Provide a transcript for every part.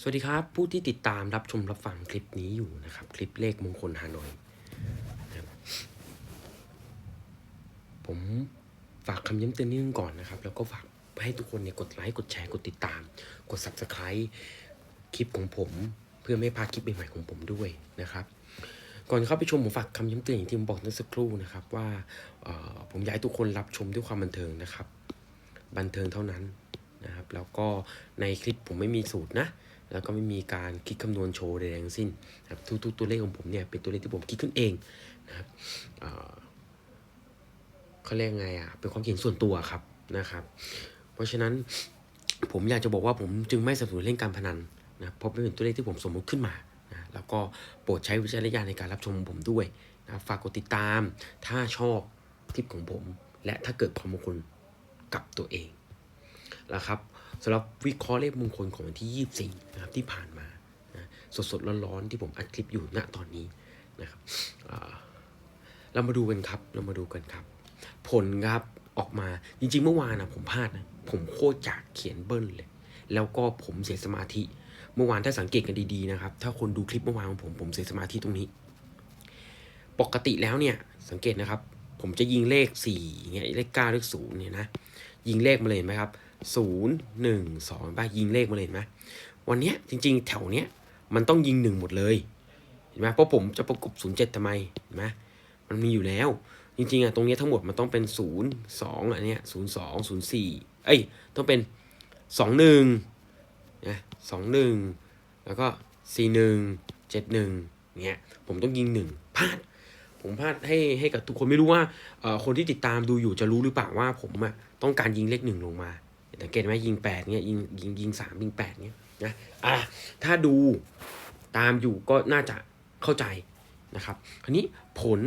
สวัสดีครับ ผู้ที่ติดตามรับชมรับฟังคลิปนี้อยู่นะครับ คลิปเลขมงคลฮานอยผมฝากคำย้ำเตือนนิดนึงก่อนนะครับ แล้วก็ฝากให้ทุกคนเนี่ยกดไลค์กดแชร์กดติดตาม กด subscribe คลิปของผม เพื่อไม่พลาดคลิปใหม่ๆของผมด้วยนะครับ ก่อนเข้าไปชมผมฝากคำย้ำเตือนอย่างที่ผมบอกเมื่อสักครู่นะครับ ว่าผมอยากให้ทุกคนรับชมด้วยความบันเทิงนะครับ บันเทิงเท่านั้นนะครับ แล้วก็ในคลิปผมไม่มีสูตรนะ แล้วก็ไม่มีการคิดคำนวณโชว์ใดๆทั้งสิ้นนะครับทุกๆตัวเลขของผมเนี่ยเป็นตัวเลขที่ผมคิดขึ้นเองนะครับเเขาเรียกไงอะเป็นความเห็นส่วนตัวครับนะครับ เพราะฉะนั้นผมอยากจะบอกว่าผมจึงไม่สนับสนุนเล่นการพนันนะเพราะเป็นตัวเลขที่ผมสมมุติขึ้นมานะแล้วก็โปรดใช้วิจารณญาณในการรับชมของผมด้วยนะฝากกดติดตาม ถ้าชอบคลิปของผม และถ้าเกิดความมงคลกับตัวเองนะครับ สำหรับวิเคราะห์เลขมงคลของวันที่ 24 นะครับที่ผ่านมานะสดๆร้อนๆที่ผมอัดคลิปอยู่ณตอนนี้นะครับเรามาดูกันครับเรามาดูกันครับ ผลครับออกมาจริงๆเมื่อวานนะผมพลาดนะผมโคตรจากเขียนเบิ้ลเลย แล้วก็ผมเสียสมาธิ เมื่อวานถ้าสังเกตกันดีๆนะครับ ถ้าคนดูคลิปเมื่อวานของผมผมเสียสมาธิตรงนี้ ปกติแล้วเนี่ยสังเกตนะครับ ผมจะยิงเลขสี่เงี้ยเลขเก้าเลขศูนย์เนี่ยนะยิงเลขมาเลยไหมครับ ศูนย์หนึ่งสองป่ะยิงเลขมาเลยเห็นไหมวันเนี้ยจริง ๆ แถวเนี้ยมันต้องยิงหนึ่งหมดเลยเห็นไหมเพราะผมจะประกบศูนย์เจ็ดทำไมเห็นไหมมันมีอยู่แล้ว จริงๆอะตรงเนี้ยทั้งหมดมันต้องเป็นศูนย์สองอันเนี้ยศูนย์สองศูนย์สี่เอ้ยต้องเป็นสองหนึ่งนะสองหนึ่งแล้วก็สี่หนึ่งเจ็ดหนึ่งเงี้ยผมต้องยิงหนึ่งพลาดผมพลาดให้ให้กับทุกคนไม่รู้ว่าเอ่อคนที่ติดตามดูอยู่จะรู้หรือเปล่าว่าผมอะต้องการยิงเลขหนึ่งลงมา สังเกตไหมยิงแปดเนี้ยยิงยิงยิงสามยิงแปดเนี้ยนะอะถ้าดูตามอยู่ก็น่าจะเข้าใจนะครับคราวนี้ผล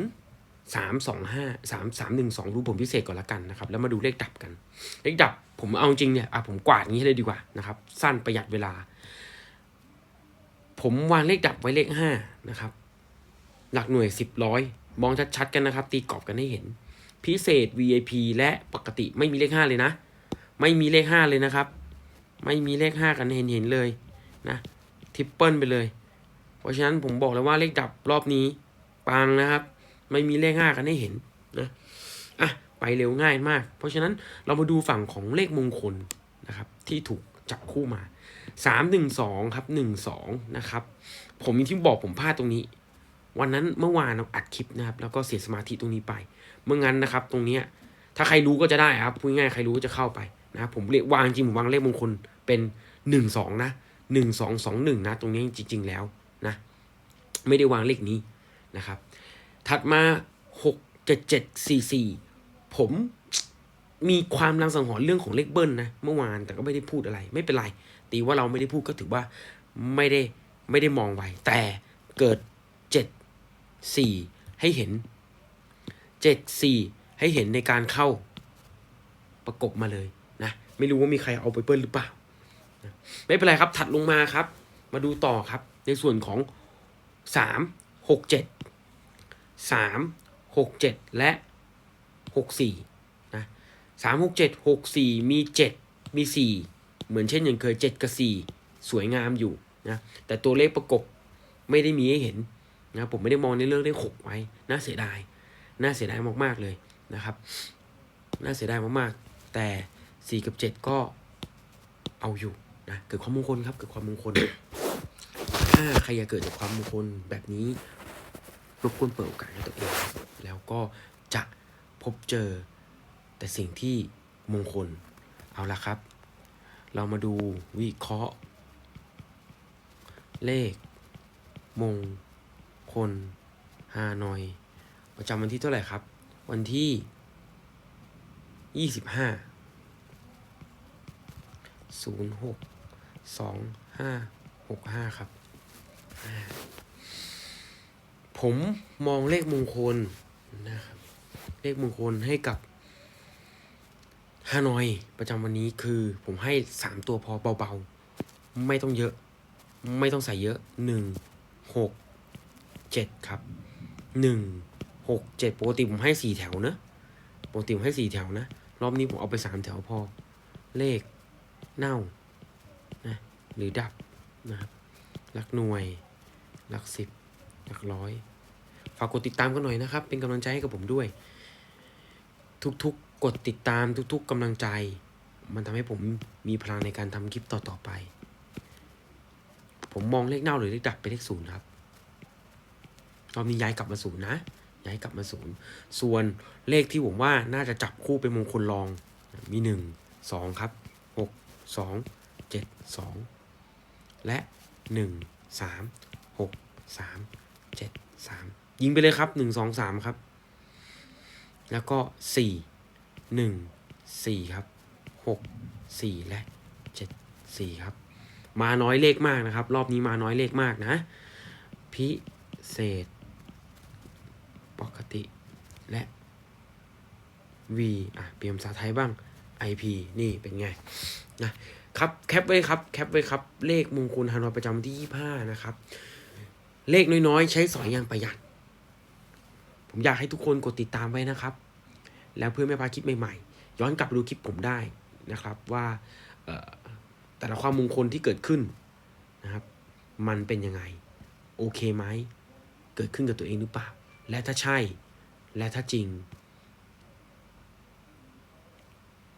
สามสองห้าสามสามหนึ่งสองรู้ผมพิเศษก่อนละกันนะครับ แล้วมาดูเลขดับกัน เลขดับผมเอาจริงเนี่ยอะผมกวาดงี้เลยดีกว่านะครับ สั้นประหยัดเวลา ผมวางเลขดับไว้เลขห้านะครับ หลักหน่วยสิบร้อยมองชัดๆกันนะครับ ตีกรอบกันให้เห็น พิเศษ VIP และปกติไม่มีเลขห้าเลยนะ ไม่มีเลขห้าเลยนะครับ ไม่มีเลขห้ากันเห็นเห็นเลยนะทิปเปิลไปเลย เพราะฉะนั้นผมบอกเลยว่าเลขดับรอบนี้ปังนะครับ ไม่มีเลขห้ากันให้เห็นนะอะไปเร็วง่ายมาก เพราะฉะนั้นเรามาดูฝั่งของเลขมงคลนะครับ ที่ถูกจับคู่มาสามหนึ่งสองครับหนึ่งสองนะครับ ผมอย่างที่บอกผมพลาดตรงนี้ วันนั้นเมื่อวานเราอัดคลิปนะครับ แล้วก็เสียสมาธิตรงนี้ไป เมื่องั้นนะครับ ตรงเนี้ยถ้าใครรู้ก็จะได้ครับพูดง่ายใครรู้ก็จะเข้าไป นะผมเรียกวางจริงผมวางเลขมงคลเป็นหนึ่งสองนะหนึ่งสองสองหนึ่งนะ ตรงนี้จริง ๆ แล้วนะ ไม่ได้วางเลขนี้นะครับ ถัดมาหกเจ็ดเจ็ดสี่สี่ผมมีความรังสังหรณ์เรื่องของเลขเบิ้ลนะ เมื่อวานแต่ก็ไม่ได้พูดอะไร ไม่เป็นไร ตีว่าเราไม่ได้พูดก็ถือว่าไม่ได้ไม่ได้มองไว้ แต่เกิดเจ็ดสี่ให้เห็นเจ็ดสี่ให้เห็นในการเข้าประกบมาเลย ไม่รู้ว่ามีใครเอาไปเบิ้ลหรือเปล่า ไม่เป็นไรครับ ถัดลงมาครับ มาดูต่อครับ ในส่วนของสามหกเจ็ดสามหกเจ็ดและหกสี่นะสามหกเจ็ดหกสี่มีเจ็ดมีสี่เหมือนเช่นอย่างเคยเจ็ดกับสี่สวยงามอยู่นะแต่ตัวเลขประกบไม่ได้มีให้เห็นนะผมไม่ได้มองในเรื่องเลขหกไว้น่าเสียดายน่าเสียดายมากๆเลยนะครับ น่าเสียดายมากๆ แต่ สี่กับเจ็ดก็เอาอยู่นะเกิดความมงคลครับเกิดความมงคลถ้าใครอยากเกิดจากความมงคลแบบนี้รบกวนเปิดโอกาสให้ตัวเอง แล้วก็จะพบเจอแต่สิ่งที่มงคลเอาละครับ เรามาดูวิเคราะห์ เลข มงคลฮานอย ประจำวันที่เท่าไหร่ครับ วันที่ยี่ สิบห้าศูนย์หกสองห้าหกห้าครับ ผมมองเลขมงคลนะครับ เลขมงคลให้กับฮานอยประจำวันนี้คือผมให้สามตัวพอเบาๆ ไม่ต้องเยอะ ไม่ต้องใส่เยอะหนึ่งหกเจ็ดครับหนึ่งหกเจ็ดปกติผมให้สี่แถวนะปกติผมให้สี่แถวนะ รอบนี้ผมเอาไปสามแถวพอ เลข เน่านะหรือดับนะครับหลักหน่วยหลักสิบหลักร้อยฝากกดติดตามกันหน่อยนะครับ เป็นกำลังใจให้กับผมด้วย ทุกๆกดติดตามทุก ๆกำลังใจ มันทำให้ผมมีพลังในการทำคลิปต่อๆไป ผมมองเลขเน่าหรือเลขดับเป็นเลขศูนย์ครับรอบนี้ย้ายกลับมาศูนย์นะย้ายกลับมาศูนย์ส่วนเลขที่ผมว่าน่าจะจับคู่เป็นมงคลรองมีหนึ่งสองครับหก สองเจ็ดสองและหนึ่งสามหกสามเจ็ดสามยิงไปเลยครับหนึ่งสองสามครับ แล้วก็สี่หนึ่งสี่ครับหกสี่และเจ็ดสี่ครับ มาน้อยเลขมากนะครับ รอบนี้มาน้อยเลขมากนะ พิเศษ ปกติและ V อะ เปลี่ยนภาษาไทยบ้าง IP นี่เป็นไง นะครับแคปไว้ครับแคปไว้ครับเลขมงคลฮานอยประจำวันที่25นะครับ เลขน้อยๆ ใช้สอยอย่างประหยัด ผมอยากให้ทุกคนกดติดตามไว้นะครับ แล้วเพื่อไม่พลาดคลิปใหม่ๆ ย้อนกลับไปดูคลิปผมได้นะครับว่าแต่ละความมงคลที่เกิดขึ้นนะครับ มันเป็นยังไง โอเคไหมเกิดขึ้นกับตัวเองหรือเปล่า และถ้าใช่ และถ้าจริง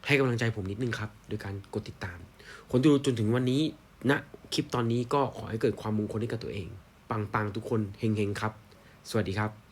ให้กำลังใจผมนิดนึงครับ โดยการกดติดตาม คนดูจนถึงวันนี้ณนะคลิปตอนนี้ก็ขอให้เกิดความมงคลให้กับตัวเอง ปังๆ ทุกคนเฮงๆ ครับ สวัสดีครับ